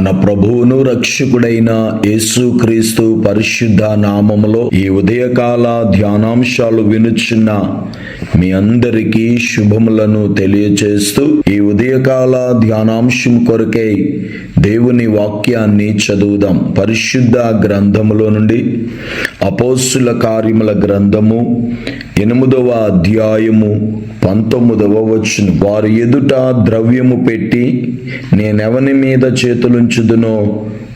మన ప్రభువును రక్షకుడైన యేసుక్రీస్తు పరిశుద్ధ నామములో ఈ ఉదయకాల ధ్యానాంశాలు వినుచున్న మీ అందరికీ శుభములను తెలియచేస్తూ ఈ ఉదయకాల ధ్యానాంశం కొరకై దేవుని వాక్యాన్ని చదువుదాం. పరిశుద్ధ గ్రంథములో నుండి అపోస్సుల కార్యముల గ్రంథము ఎనిమిదవ అధ్యాయము పంతొమ్మిదవ వచ్చును వారి ఎదుట ద్రవ్యము పెట్టి నేనెవని మీద చేతులు చేతులుంచుదునో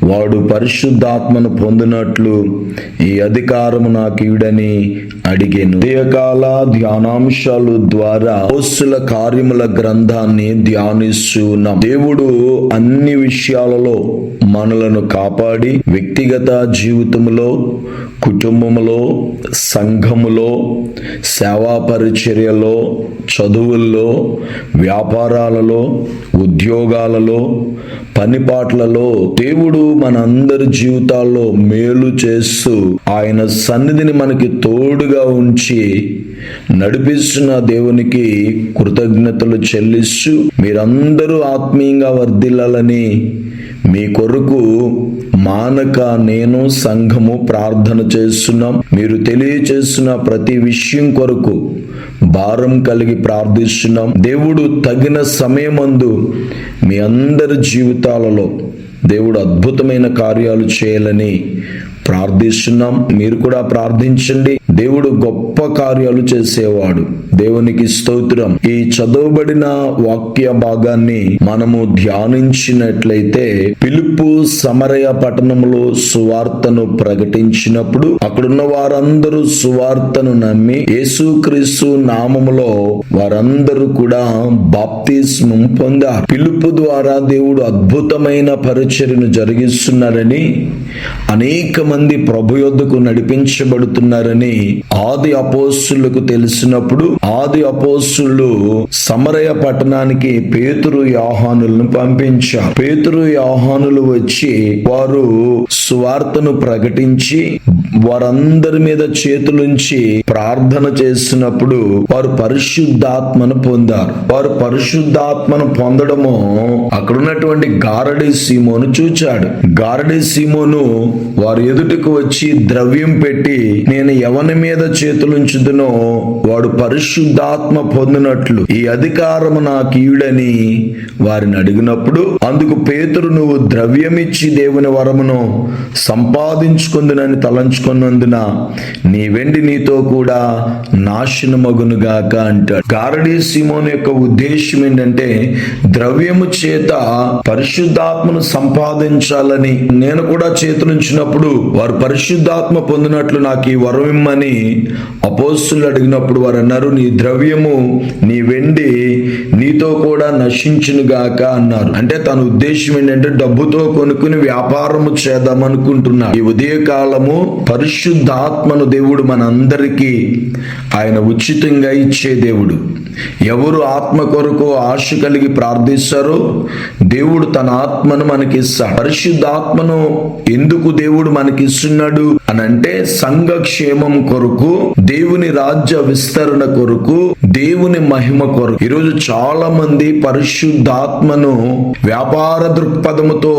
వాడు పరిశుద్ధాత్మను పొందినట్లు ఈ అధికారము నాకు ఇవిడని అడిగాను. ఉదయకాల ధ్యానాంశాలు ద్వారా అపోస్తుల కార్యముల గ్రంథాన్ని ధ్యానిస్తున్నాం దేవుడు అన్ని విషయాలలో మనలను కాపాడి వ్యక్తిగత జీవితంలో కుటుంబములో సంఘములో సేవా పరిచర్యలో చదువుల్లో వ్యాపారాలలో ఉద్యోగాలలో పనిపాట్లలో దేవుడు మనందరి జీవితాల్లో మేలు చేస్తూ ఆయన సన్నిధిని మనకి తోడుగా ఉంచి నడిపిస్తున్న దేవునికి కృతజ్ఞతలు చెల్లిస్తూ మీరందరూ ఆత్మీయంగా వర్ధిల్లాలని మీ కొరకు మానక నేను సంఘము ప్రార్థన చేస్తున్నాం. మీరు తెలియచేస్తున్న ప్రతి విషయం కొరకు భారం కలిగి ప్రార్థిస్తున్నాం. దేవుడు తగిన సమయమందు మీ అందరి జీవితాలలో దేవుడు అద్భుతమైన కార్యాలు చేయాలని ప్రార్థిస్తున్నాం. మీరు కూడా ప్రార్థించండి. దేవుడు గొప్ప కార్యాలు చేసేవాడు. దేవునికి స్తోత్రం. ఈ చదవబడిన వాక్య భాగాన్ని మనము ధ్యానించినట్లయితే పిలుపు సమరయ పట్టణంలో సువార్తను ప్రకటించినప్పుడు అక్కడున్న వారందరూ సువార్తను నమ్మి యేసుక్రీస్తు నామములో వారందరూ కూడా బాప్తిస్మం పొందారు. పిలుపు ద్వారా దేవుడు అద్భుతమైన పరిచర్యను జరిగిస్తున్నారని అనేక మంది ప్రభు యొద్దకు నడిపించబడుతున్నారని ఆది అపోస్తులకు తెలిసినప్పుడు ఆది అపోసులు సమరయ పట్టణానికి పేతురు యాహానులను పంపించారు. పేతురు యాహానులు వచ్చి వారు సువార్తను ప్రకటించి వారందరి మీద చేతులుంచి ప్రార్థన చేసినప్పుడు వారు పరిశుద్ధాత్మను పొందారు. వారు పరిశుద్ధాత్మను పొందడము అక్కడ ఉన్నటువంటి గారడి సీమోను చూచాడు. గారడి సీమోను వారి ఎదుటకు వచ్చి ద్రవ్యం పెట్టి నేను ఎవని మీద చేతులుంచుదునో వాడు పరిశుద్ధాత్మ పొందినట్లు ఈ అధికారము నాకు ఈయుడని వారిని అడిగినప్పుడు అందుకు పేతురు నువ్వు ద్రవ్యమిచ్చి దేవుని వరమును సంపాదించుకుందునని తలంచుకున్నందున నీ వెండి నీతో కూడా నాశనమగునుగాక అంటాడు. గారడీ సిమోన్ యొక్క ఉద్దేశం ఏంటంటే ద్రవ్యము చేత పరిశుద్ధాత్మను సంపాదించాలని నేను కూడా చేతులుంచినప్పుడు వారు పరిశుద్ధాత్మ పొందినట్లు నాకు ఈ వరం ఇమ్మని అపోస్తులు అడిగినప్పుడు వారు అన్నారు నీ ద్రవ్యము నీ వెండి నీతో కూడా నశించునుగాక అన్నారు. అంటే తన ఉద్దేశం ఏంటంటే డబ్బుతో కొనుక్కుని వ్యాపారము అనుకుంటున్నాడు. ఈ ఉదయకాలము పరిశుద్ధాత్మను దేవుడు మనందరికీ ఆయన ఉచితంగా ఇచ్చే దేవుడు. ఎవరు ఆత్మ కొరకు ఆశ కలిగి ప్రార్థిస్తారో దేవుడు తన ఆత్మను మనకిస్తాడు. పరిశుద్ధాత్మను ఎందుకు దేవుడు మనకిస్తున్నాడు అని అంటే సంఘక్షేమం కొరకు దేవుని రాజ్య విస్తరణ కొరకు దేవుని మహిమ కొరకు. ఈరోజు చాలా మంది పరిశుద్ధాత్మను వ్యాపార దృక్పథముతో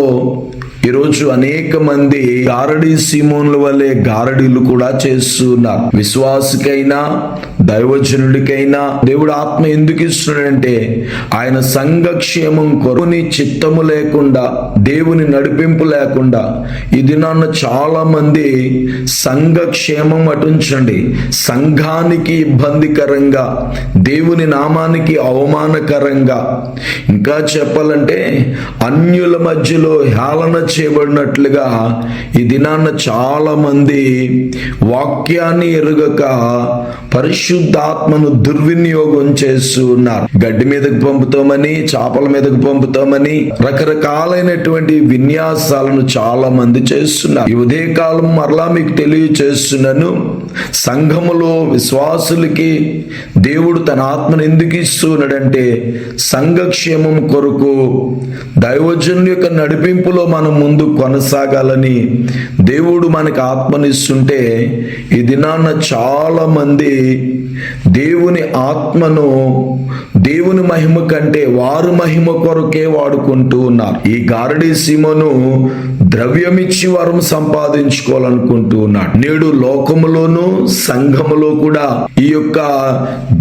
ఈరోజు అనేక మంది గారడీ సీమోన్ల వల్లే గారడీలు కూడా చేస్తున్నారు. విశ్వాసికైనా దైవజనుడికైనా దేవుడు ఆత్మ ఎందుకు ఇస్తున్నాడంటే ఆయన సంఘక్షేమం కొరని చిత్తము లేకుండా దేవుని నడిపింపు లేకుండా ఇది నన్ను చాలా మంది సంఘక్షేమం అటుంచండి. సంఘానికి ఇబ్బందికరంగా దేవుని నామానికి అవమానకరంగా. ఇంకా చెప్పాలంటే అన్యుల మధ్యలో హేళన చేయబడినట్లుగా ఈ దినాన్న చాలా మంది వాక్యాన్ని ఎరుగక పరిశుద్ధాత్మను దుర్వినియోగం చేస్తూ ఉన్నారు. గడ్డి మీదకు పంపుతామని చేపల మీదకు పంపుతామని రకరకాలైనటువంటి విన్యాసాలను చాలా మంది చేస్తున్నారు. ఈ ఉదయకాలం మరలా మీకు తెలియచేస్తున్నాను. సంఘములో విశ్వాసులకి దేవుడు తన ఆత్మను ఎందుకు ఇస్తున్నాడంటే సంఘక్షేమం కొరకు దైవజన్ యొక్క నడిపింపులో మనం ముందు కొనసాగాలని దేవుడు మనకు ఆత్మనిస్తుంటే ఈ దినాన్న చాలా మంది దేవుని ఆత్మను దేవుని మహిమ కంటే వారు మహిమ కొరకే వాడుకుంటూ ఉన్నారు. ఈ గారడీ సీమను ద్రవ్యమిచ్చి వరం సంపాదించుకోవాలనుకుంటూ ఉన్నాడు. నేడు లోకములోను సంఘములో కూడా ఈ యొక్క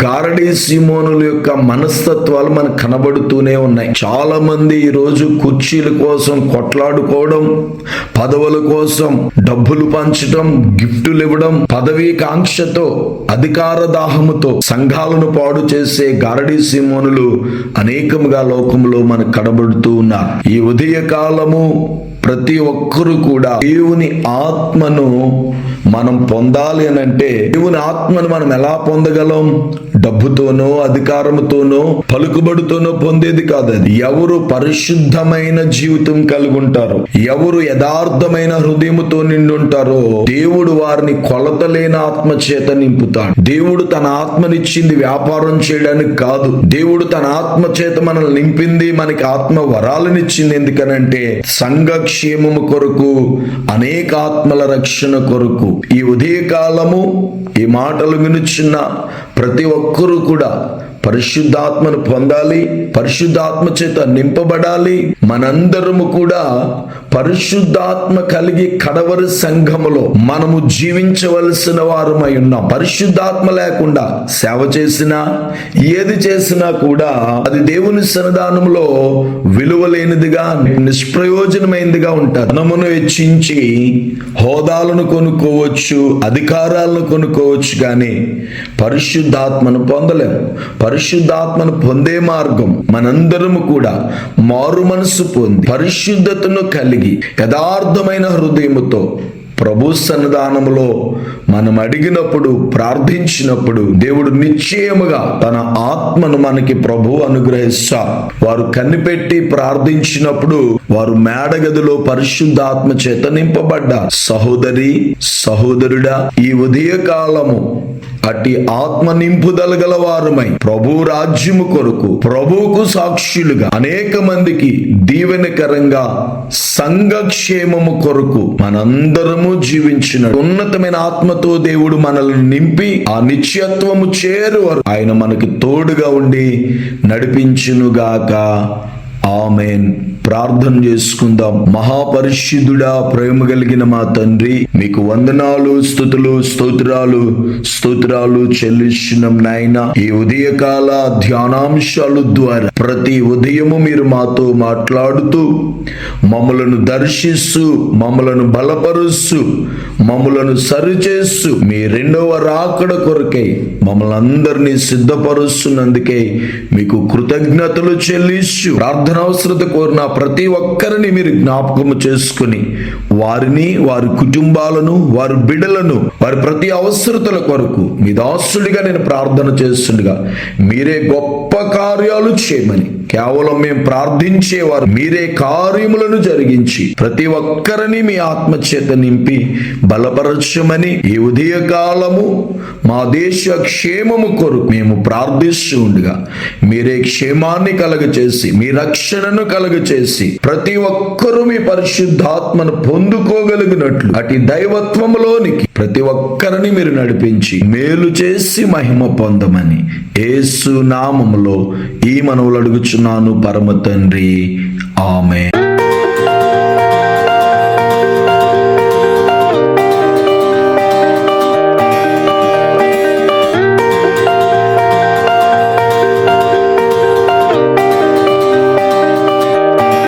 గారడీ సిమోనుల యొక్క మనస్తత్వాలు మనకు కనబడుతూనే ఉన్నాయి. చాలా మంది ఈ రోజు కుర్చీల కోసం కొట్లాడుకోవడం పదవుల కోసం డబ్బులు పంచడం గిఫ్టులు ఇవ్వడం పదవీ కాంక్షతో అధికార దాహముతో సంఘాలను పాడు చేసే గారడీ సిమోనులు అనేకముగా లోకములో మనకు కనబడుతూ ఉన్నారు. ఈ ఉదయ కాలము ప్రతి ఒక్కరూ కూడా దేవుని ఆత్మను మనం పొందాలి అని అంటే దేవుని ఆత్మను మనం ఎలా పొందగలం? డబ్బుతోనో అధికారముతోనో పలుకుబడితోనో పొందేది కాదు అది ఎవరు పరిశుద్ధమైన జీవితం కలిగి ఉంటారో ఎవరు యథార్థమైన హృదయముతో నిండుంటారో దేవుడు వారిని కొలతలేని ఆత్మ చేత నింపుతాడు. దేవుడు తన ఆత్మనిచ్చింది వ్యాపారం చేయడానికి కాదు. దేవుడు తన ఆత్మ చేత మనల్ని నింపింది మనకి ఆత్మ వరాలనిచ్చింది ఎందుకనంటే సంఘక్షేమము కొరకు అనేక ఆత్మల రక్షణ కొరకు. ఈ ఉదయకాలము ఈ మాటలు వినుచున్న ప్రతి ఒక్కరూ కూడా పరిశుద్ధాత్మను పొందాలి పరిశుద్ధాత్మ చేత నింపబడాలి. మనందరము కూడా పరిశుద్ధాత్మ కలిగి కడవరి సంఘములో మనము జీవించవలసిన వారమై ఉన్నాం. పరిశుద్ధాత్మ లేకుండా సేవ చేసినా ఏది చేసినా కూడా అది దేవుని సన్నిధానంలో విలువలేనిదిగా నిష్ప్రయోజనమైనదిగా ఉంటుంది. ధనమును వెచ్చించి హోదాలను కొనుక్కోవచ్చు అధికారాలను కొనుక్కోవచ్చు కానీ పరిశుద్ధాత్మను పొందలేము పరిశుద్ధాత్మను పొందే మార్గం మనందరము కూడా మారు మనసు పొంది పరిశుద్ధతను కలిగి యథార్థమైన హృదయముతో ప్రభు సన్నిధానములో మనం అడిగినప్పుడు ప్రార్థించినప్పుడు దేవుడు నిశ్చయముగా తన ఆత్మను మనకి ప్రభు అనుగ్రహిస్తా. వారు కనిపెట్టి ప్రార్థించినప్పుడు వారు మేడగదిలో పరిశుద్ధాత్మ చేత నింపబడ్డ సహోదరి సహోదరుడా ఈ ఉదయకాలము అట్టి ఆత్మ నింపుదల గలవారమై ప్రభు రాజ్యము కొరకు ప్రభువుకు సాక్షులుగా అనేక మందికి దీవెనకరంగా సంఘక్షేమము కొరకు మనందరము జీవించిన ఉన్నతమైన ఆత్మతో దేవుడు మనల్ని నింపి ఆ నిత్యత్వము చేరు ఆయన మనకి తోడుగా ఉండి నడిపించునుగాక. ఆమెన్. ప్రార్థన చేసుకుందాం. మహాపరిశుద్ధుడా ప్రేమ కలిగిన మా తండ్రి మీకు వందనాలు స్థుతులు స్తోత్రాలు స్తోత్రాలు చెల్లించినం నాయన. ఈ ఉదయకాల ధ్యానాంశాలు ద్వారా ప్రతి ఉదయము మీరు మాతో మాట్లాడుతూ మమ్మలను దర్శిస్తూ మమ్మలను బలపరుస్తూ మమ్మలను సరిచేస్తూ మీ రెండవ రాకడ కొరకై మమ్మల్ని అందరినీ సిద్ధపరుస్తున్నందుకే మీకు కృతజ్ఞతలు చెల్లిస్తూ ప్రార్థన అవసరత కోరిన ప్రతి ఒక్కరిని మీరు జ్ఞాపకము చేసుకుని వారిని వారి కుటుంబాలను వారి బిడలను వారి ప్రతి అవసరతల కొరకు మీ దాసుడిగా నేను ప్రార్థన చేస్తుండగా మీరే గొప్ప కార్యాలు చేయమని. కేవలం మేము ప్రార్థించేవారు మీరే కార్యములను జరిగించి ప్రతి ఒక్కరిని మీ ఆత్మ చేత నింపి బలపరచమని ఈ ఉదయ కాలము మా దేశ క్షేమము కొరకు మేము ప్రార్థిస్తూ ఉండగా మీరే క్షేమాన్ని కలగచేసి మీ రక్షణను కలగచేసి ప్రతి ఒక్కరూ మీ పరిశుద్ధాత్మను పొందుకోగలిగినట్లు. అటు దైవత్వములోనికి ప్రతి ఒక్కరిని మీరు నడిపించి మేలు చేసి మహిమ పొందమని ఏసు నామములో ఈ మనవులు అడుగుచున్నాను పరమ తండ్రి. ఆమె